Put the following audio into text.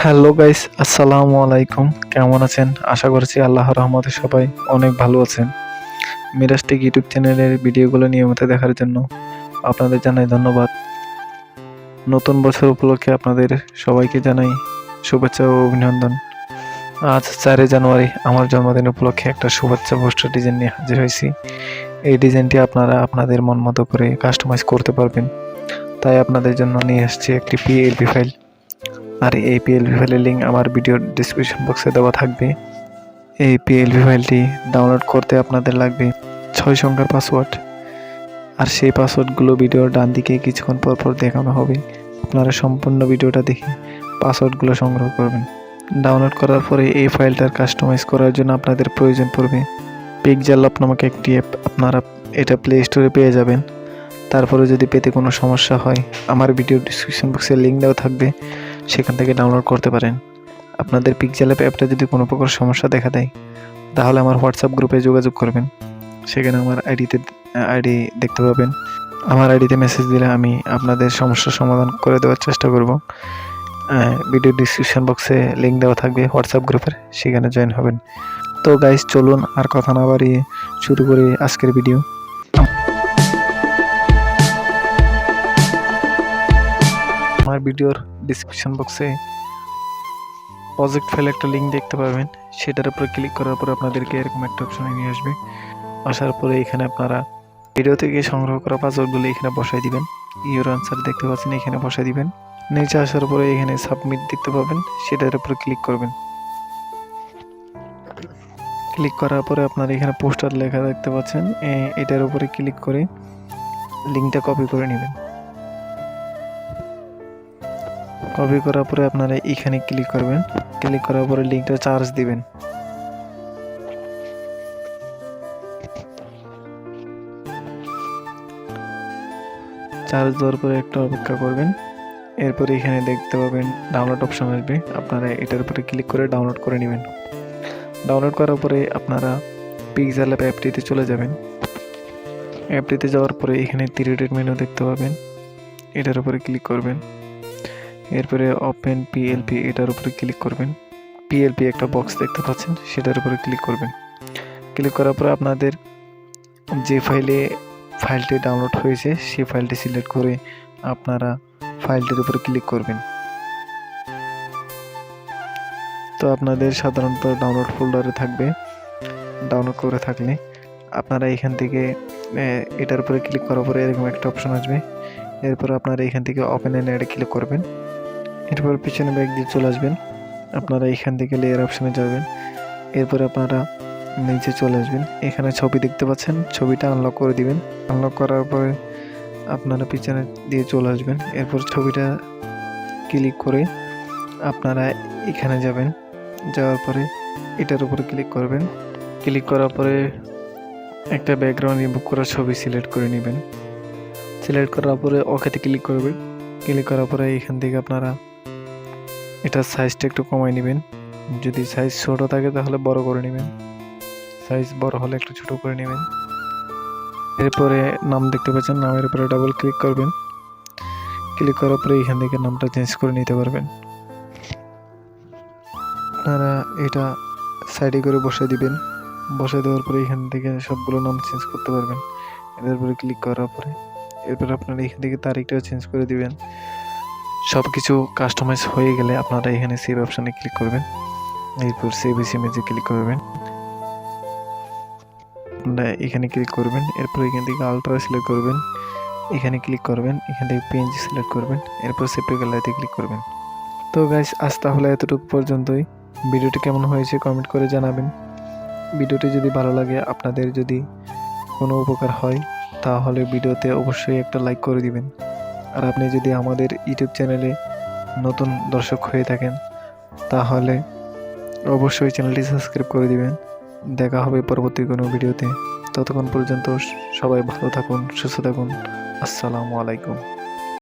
Hello guys, আসসালামু আলাইকুম। কেমন আছেন? আশা করছি আল্লাহর রহমতে সবাই অনেক ভালো আছেন। মিরাজটিক ইউটিউব চ্যানেলের ভিডিওগুলো নিয়মিত দেখার জন্য আপনাদের জানাই ধন্যবাদ। নতুন বছর উপলক্ষে আপনাদের সবাইকে জানাই শুভেচ্ছা ও অভিনন্দন। আজ চারই জানুয়ারি, আমার জন্মদিন উপলক্ষে একটা শুভেচ্ছা পোস্টার ডিজাইন নিয়ে হাজির হয়েছি। এই ডিজাইনটি আপনারা আপনাদের মন মতো করে কাস্টমাইজ করতে পারবেন। তাই আপনাদের জন্য নিয়ে এসেছি একটি পিএলপি ফাইল আর এই পিএলভি ফাইলের লিঙ্ক আমার ভিডিওর ডিসক্রিপশন বক্সে দেওয়া থাকবে। এই পিএলভি ফাইলটি ডাউনলোড করতে আপনাদের লাগবে ছয় সংখ্যার পাসওয়ার্ড আর সেই পাসওয়ার্ডগুলো ভিডিওর ডান দিকে কিছুক্ষণ পর পর দেখানো হবে। আপনারা সম্পূর্ণ ভিডিওটা দেখে পাসওয়ার্ডগুলো সংগ্রহ করবেন। ডাউনলোড করার পরে এই ফাইলটার কাস্টমাইজ করার জন্য আপনাদের প্রয়োজন পড়বে। পিকজালপ নামক একটি অ্যাপ আপনারা এটা প্লে স্টোরে পেয়ে যাবেন। তারপরে যদি পেতে কোনো সমস্যা হয়, আমার ভিডিও ডিসক্রিপশন বক্সে লিঙ্ক দেওয়া থাকবে, সেখান থেকে ডাউনলোড করতে পারেন। আপনাদের পিকজাল অ্যাপ অ্যাপটা যদি কোনো প্রকার সমস্যা দেখা দেয়, তাহলে আমার হোয়াটসঅ্যাপ গ্রুপে যোগাযোগ করবেন। সেখানে আমার আইডিতে আইডি দেখতে পাবেন। আমার আইডিতে মেসেজ দিলে আমি আপনাদের সমস্যার সমাধান করে দেওয়ার চেষ্টা করব। ভিডিও ডিসক্রিপশন বক্সে লিঙ্ক দেওয়া থাকবে হোয়াটসঅ্যাপ গ্রুপের সেখানে জয়েন হবেন। তো গাইজ চলুন আর কথা না বাড়িয়ে শুরু করি আজকের ভিডিও ভিডিওর ডিসক্রিপশন বক্সে প্রজেক্ট ফাইল একটা লিঙ্ক দেখতে পাবেন সেটার উপরে ক্লিক করার পর আপনাদেরকে এরকম একটা অপশনে নিয়ে আসবে। আসার পরে এখানে আপনারা ভিডিও থেকে সংগ্রহ করা পাসওয়ার্ডগুলো এখানে বসাই দিবেন। ইউর আনসার দেখতে পাচ্ছেন, এখানে বসাই দিবেন। নিচে আসার পরে এখানে সাবমিট দেখতে পাবেন, সেটার উপরে ক্লিক করবেন। ক্লিক করার পরে আপনার এখানে পোস্টার লেখা দেখতে পাচ্ছেন এটার উপরে ক্লিক করে লিঙ্কটা কপি করে নেবেন। কপি করার পরে আপনারা এখানে ক্লিক করবেন। ক্লিক করার পরে লিঙ্কটা চার্জ দিবেন। চার্জ দেওয়ার পরে একটা অপেক্ষা করবেন। এরপরে এখানে দেখতে পাবেন ডাউনলোড অপশন আসবে। আপনারা এটার উপরে ক্লিক করে ডাউনলোড করে নেবেন। ডাউনলোড করার পরে আপনারা পিক্সেল অ্যাপ অ্যাপটিতে চলে যাবেন। অ্যাপটিতে যাওয়ার পরে এখানে থ্রি মেনু দেখতে পাবেন। এটার উপরে ক্লিক করবেন। এরপরে ওপেন পিএলপি এটার উপরে ক্লিক করবেন। পিএলপি একটা বক্স দেখতে পাচ্ছেন, সেটার উপরে ক্লিক করবেন। ক্লিক করার পরে আপনাদের যে ফাইলে ফাইলটি ডাউনলোড হয়েছে, সেই ফাইলটি সিলেক্ট করে আপনারা ফাইলটির উপরে ক্লিক করবেন। তো আপনাদের সাধারণত ডাউনলোড ফোল্ডারে থাকবে। ডাউনলোড করে থাকলে আপনারা এখান থেকে এটার উপরে ক্লিক করার পরে এরকম একটা অপশন আসবে। এরপর আপনারা এখান থেকে ওপেন এন্ড অ্যাডে ক্লিক করবেন। এরপর পিছনে ব্যাগ দিয়ে চলে আসবেন। আপনারা এখান থেকে লেয়ার অপশানে যাবেন। এরপর আপনারা নিচে চলে আসবেন। এখানে ছবি দেখতে পাচ্ছেন, ছবিটা আনলক করে দিবেন। আনলক করার পরে আপনারা পিছনে দিয়ে চলে আসবেন। এরপর ছবিটা ক্লিক করে আপনারা এখানে যাবেন। যাওয়ার পরে এটার উপরে ক্লিক করবেন। ক্লিক করার পরে একটা ব্যাকগ্রাউন্ড রিমুভ করা ছবি সিলেক্ট করে নেবেন। সিলেক্ট করার পরে ওকেতে ক্লিক করবেন। ক্লিক করার পরে এখান থেকে আপনারা এটার সাইজটা একটু কমাই নেবেন। যদি সাইজ ছোট থাকে তাহলে বড় করে নেবেন। সাইজ বড় হলে একটু ছোট করে নেবেন। এরপরে নাম দেখতে পাচ্ছেন, নামের উপরে ডাবল ক্লিক করবেন। ক্লিক করার পরে এখান থেকে নামটা চেঞ্জ করে নিতে পারবেন। আপনারা এটা সাইডে করে বসে দিবেন। বসে দেওয়ার পরে এখান থেকে সবগুলো নাম চেঞ্জ করতে পারবেন। এটার উপরে ক্লিক করার পরে। এরপর আপনারা এখান থেকে তারিখটাও চেঞ্জ করে দিবেন। সব কিছু কাস্টমাইজ হয়ে গেলে আপনারা এখানে সেভ অপশানে ক্লিক করবেন। এরপর সেভ এস ইমেজে ক্লিক করবেন। আপনারা এখানে ক্লিক করবেন, এরপর এখান থেকে আলট্রা সিলেক্ট করবেন। এখানে ক্লিক করবেন, এখান থেকে পিএনজি সিলেক্ট করবেন, এরপর সেভ গ্যালারিতে ক্লিক করবেন। তো গাইস আজ তাহলে এতটুকু পর্যন্তই। ভিডিওটি কেমন হয়েছে কমেন্ট করে জানাবেন। ভিডিওটি যদি ভালো লাগে, আপনাদের যদি কোনো উপকার হয়, তাহলে ভিডিওতে অবশ্যই একটা লাইক করে দিবেন। আর আপনি যদি আমাদের ইউটিউব চ্যানেলে নতুন দর্শক হয়ে থাকেন, তাহলে অবশ্যই চ্যানেলটি সাবস্ক্রাইব করে দিবেন। দেখা হবে পরবর্তী কোনো ভিডিওতে। ততক্ষণ পর্যন্ত সবাই ভালো থাকুন, সুস্থ থাকুন। আসসালামু আলাইকুম।